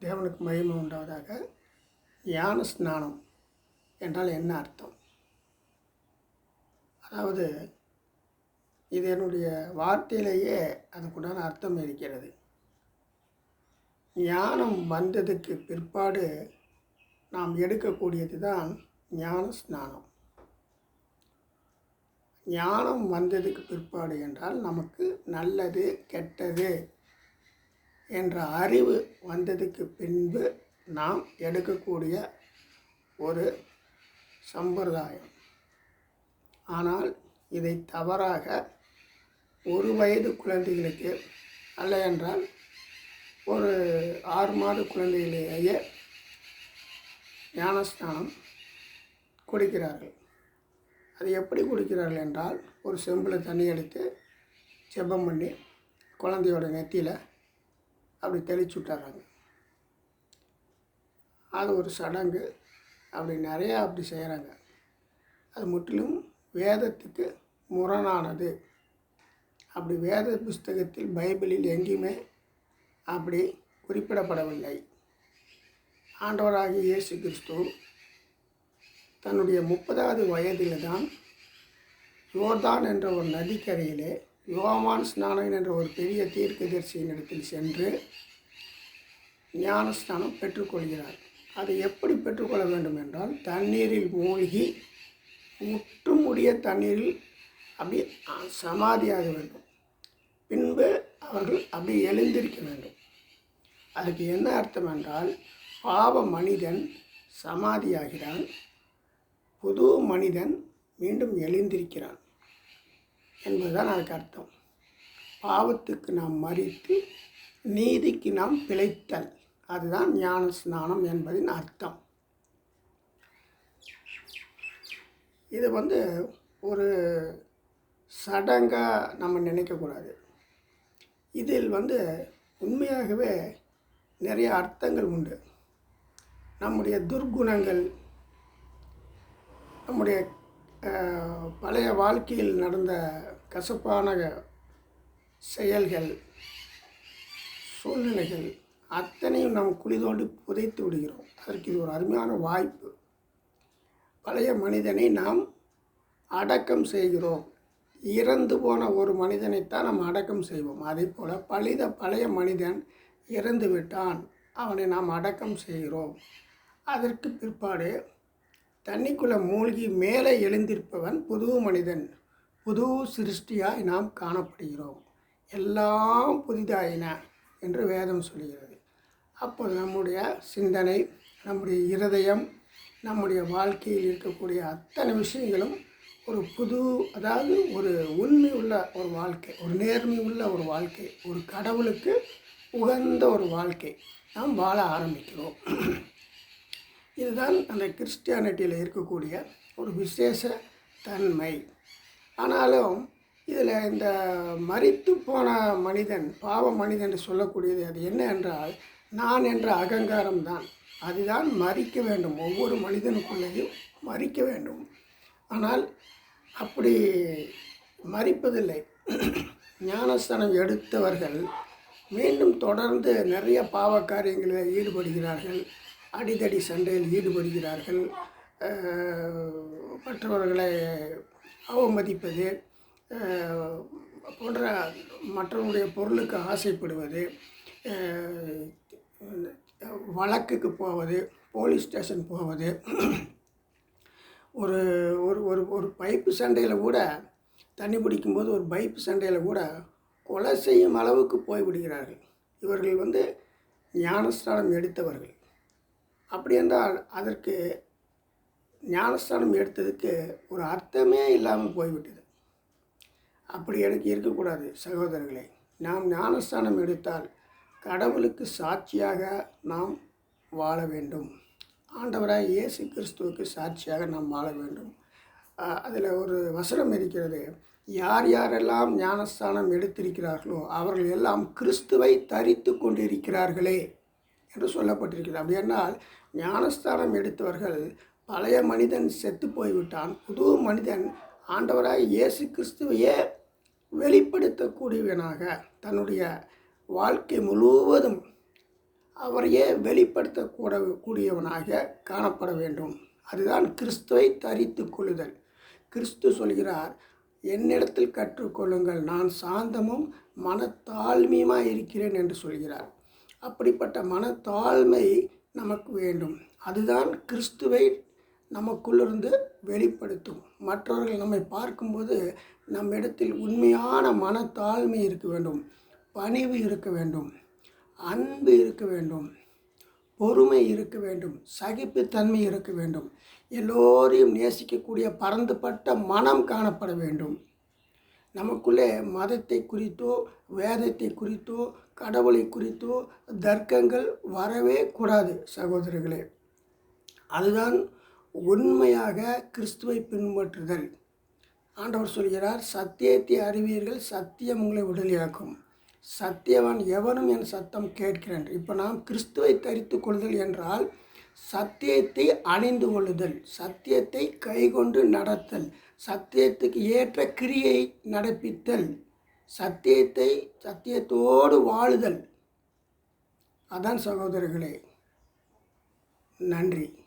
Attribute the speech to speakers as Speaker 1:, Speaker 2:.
Speaker 1: தேவனுக்கு மகிமை உண்டாவதாக ஞான ஸ்நானம் என்றால் என்ன அர்த்தம்? அதாவது இது என்னுடைய வார்த்தையிலேயே அதுக்குண்டான அர்த்தம் இருக்கிறது. ஞானம் வந்ததுக்கு பிற்பாடு நாம் எடுக்கக்கூடியது தான் ஞான ஸ்நானம். ஞானம் வந்ததுக்கு பிற்பாடு என்றால் நமக்கு நல்லது கெட்டது என்ற அறிவு வந்ததுக்கு பின்பு நாம் எடுக்கக்கூடிய ஒரு சம்பிரதாயம். ஆனால் இதை தவறாக ஒரு வயது குழந்தைகளுக்கு அல்ல என்றால் ஒரு ஆறு மாத குழந்தைகளிலேயே ஞானஸ்நானம் குடிக்கிறார்கள். அது எப்படி குடிக்கிறார்கள் என்றால் ஒரு செம்பில் தண்ணி எடுத்து ஜெபம் பண்ணி குழந்தையோட நெத்தியில் அப்படி தெளிச்சு விட்டுறாங்க. அது ஒரு சடங்கு. அப்படி நிறையா அப்படி செய்கிறாங்க அது முற்றிலும் வேதத்துக்கு முரணானது. அப்படி வேத புஸ்தகத்தில் பைபிளில் எங்கேயுமே அப்படி குறிப்பிடப்படவில்லை. ஆண்டவராகிய இயேசு கிறிஸ்து தன்னுடைய முப்பதாவது வயதில் தான் யோர்தான் என்ற ஒரு நதிக்கரையிலே யோவான் ஸ்நானகன் என்ற ஒரு பெரிய தீர்க்கதரிசியின் இடத்தில் சென்று ஞானஸ்நானம் பெற்றுக்கொள்கிறார். அதை எப்படி பெற்றுக்கொள்ள வேண்டும் என்றால் தண்ணீரில் மூழ்கி முற்றுமுடிய தண்ணீரில் அப்படி சமாதியாக வேண்டும். பின்பு அவர்கள் அப்படி எழுந்திருக்க வேண்டும். அதுக்கு என்ன அர்த்தம் என்றால் பாவ மனிதன் சமாதியாகிறான் புது மனிதன் மீண்டும் எழுந்திருக்கிறான். என்பதுதான் அதுக்கு அர்த்தம். பாவத்துக்கு நாம் மறித்து நீதிக்கு நாம் பிழைத்தல். அதுதான் ஞான ஸ்நானம் என்பதின் அர்த்தம். இது வந்து ஒரு சடங்காக நம்ம நினைக்கக்கூடாது. இதில் வந்து உண்மையாகவே நிறைய அர்த்தங்கள் உண்டு. நம்முடைய துர்குணங்கள் நம்முடைய பழைய வாழ்க்கையில் நடந்த கசப்பான செயல்கள் சூழ்நிலைகள் அத்தனையும் நாம் குளிதோடு புதைத்து விடுகிறோம். அதற்கு இது ஒரு அருமையான வாய்ப்பு. பழைய மனிதனை நாம் அடக்கம் செய்கிறோம். இறந்து போன ஒரு மனிதனைத்தான் நாம் அடக்கம் செய்வோம். அதே போல் பழித பழைய மனிதன் இறந்து விட்டான். அவனை நாம் அடக்கம் செய்கிறோம். அதற்கு பிற்பாடு தண்ணிக்குள்ளே மூழ்கி மேலே எழுந்திருப்பவன் புது மனிதன். புது சிருஷ்டியாய் நாம் காணப்படுகிறோம். எல்லாம் புதிதாயின என்று வேதம் சொல்கிறது. அப்போ நம்முடைய சிந்தனை நம்முடைய இருதயம் நம்முடைய வாழ்க்கையில் இருக்கக்கூடிய அத்தனை விஷயங்களும் ஒரு புது அதாவது ஒரு உண்மை உள்ள ஒரு வாழ்க்கை ஒரு நேர்மை உள்ள ஒரு வாழ்க்கை ஒரு கடவுளுக்கு உகந்த ஒரு வாழ்க்கை நாம் வாழ ஆரம்பிக்கிறோம். இதுதான் அந்த கிறிஸ்டியானிட்டியில் இருக்கக்கூடிய ஒரு விசேஷ தன்மை. ஆனாலும் இதில் இந்த மறித்து போன மனிதன் பாவ மனிதன் என்று சொல்லக்கூடியது அது என்ன என்றால் நான் என்ற அகங்காரம் தான். அதுதான் மறிக்க வேண்டும். ஒவ்வொரு மனிதனுக்குள்ளேயும் மறிக்க வேண்டும். ஆனால் அப்படி மறிப்பதில்லை ஞானஸ்தானம் எடுத்தவர்கள் மீண்டும் தொடர்ந்து நிறைய பாவ காரியங்களில் ஈடுபடுகிறார்கள். அடிதடி சண்டையில் ஈடுபடுகிறார்கள். மற்றவர்களை அவமதிப்பது போன்ற மற்றவருடைய பொருளுக்கு ஆசைப்படுவது வழக்குக்கு போவது போலீஸ் ஸ்டேஷன் போவது ஒரு ஒரு ஒரு ஒரு பைப்பு சண்டையில் கூட தண்ணி பிடிக்கும்போது ஒரு பைப்பு சண்டையில் கூட கொலை செய்யும் அளவுக்கு போய்விடுகிறார்கள். இவர்கள் வந்து ஞானஸ்தானம் எடுத்தவர்கள். அப்படி என்றால் அதற்கு ஞானஸ்தானம் எடுத்ததுக்கு ஒரு அர்த்தமே இல்லாமல் போய்விட்டது. அப்படி எனக்கு இருக்கக்கூடாது சகோதரர்களே. நாம் ஞானஸ்தானம் எடுத்தால் கடவுளுக்கு சாட்சியாக நாம் வாழ வேண்டும். ஆண்டவராக இயேசு கிறிஸ்துவுக்கு சாட்சியாக நாம் வாழ வேண்டும். அதில் ஒரு வசனம் இருக்கிறது. யார் யாரெல்லாம் ஞானஸ்தானம் எடுத்திருக்கிறார்களோ அவர்கள் எல்லாம் கிறிஸ்துவை தரித்து கொண்டிருக்கிறார்களே. என்று சொல்லப்பட்டிருக்கிறது. அப்படி ஞானஸ்தானம் எடுத்தவர்கள் பழைய மனிதன் செத்து போய்விட்டான். புது மனிதன் ஆண்டவராக இயேசு கிறிஸ்துவையே வெளிப்படுத்தக்கூடியவனாக தன்னுடைய வாழ்க்கை முழுவதும் அவரையே வெளிப்படுத்தக்கூட கூடியவனாக காணப்பட வேண்டும். அதுதான் கிறிஸ்துவை தரித்து கொள்ளுதல். கிறிஸ்து சொல்கிறார் என்னிடத்தில் கற்றுக்கொள்ளுங்கள். நான் சாந்தமும் மனத்தாழ்மையுமாக இருக்கிறேன் என்று சொல்கிறார். அப்படிப்பட்ட மனத்தாழ்மை நமக்கு வேண்டும். அதுதான் கிறிஸ்துவை நமக்குள்ளிருந்து வெளிப்படுத்தும். மற்றவர்கள் நம்மை பார்க்கும்போது நம்மிடத்தில் உண்மையான மனத்தாழ்மை இருக்க வேண்டும். பணிவு இருக்க வேண்டும். அன்பு இருக்க வேண்டும். பொறுமை இருக்க வேண்டும். சகிப்புத்தன்மை இருக்க வேண்டும். எல்லோரையும் நேசிக்கக்கூடிய பரந்துபட்ட மனம் காணப்பட வேண்டும். நமக்குள்ளே மதத்தை குறித்தோ வேதத்தை குறித்தோ கடவுளை குறித்தோ தர்க்கங்கள் வரவே கூடாது சகோதரர்களே. அதுதான் உண்மையாக கிறிஸ்துவை பின்பற்றுதல். ஆண்டவர் சொல்கிறார் சத்தியத்தை அறிவீர்கள் சத்தியம் உங்களை விடுதலையாக்கும் சத்தியவான் எவனும் என் சத்தம் கேட்கிறேன். இப்போ நாம் கிறிஸ்துவை தரித்து கொள்ளுதல் என்றால் சத்தியத்தை அணிந்து கொள்ளுதல் சத்தியத்தை கைகொண்டு நடத்தல் சத்தியத்துக்கு ஏற்ற கிரியை நடப்பித்தல் சத்தியத்தை சத்தியத்தோடு வாழுதல். அதான் சகோதரர்களே நன்றி.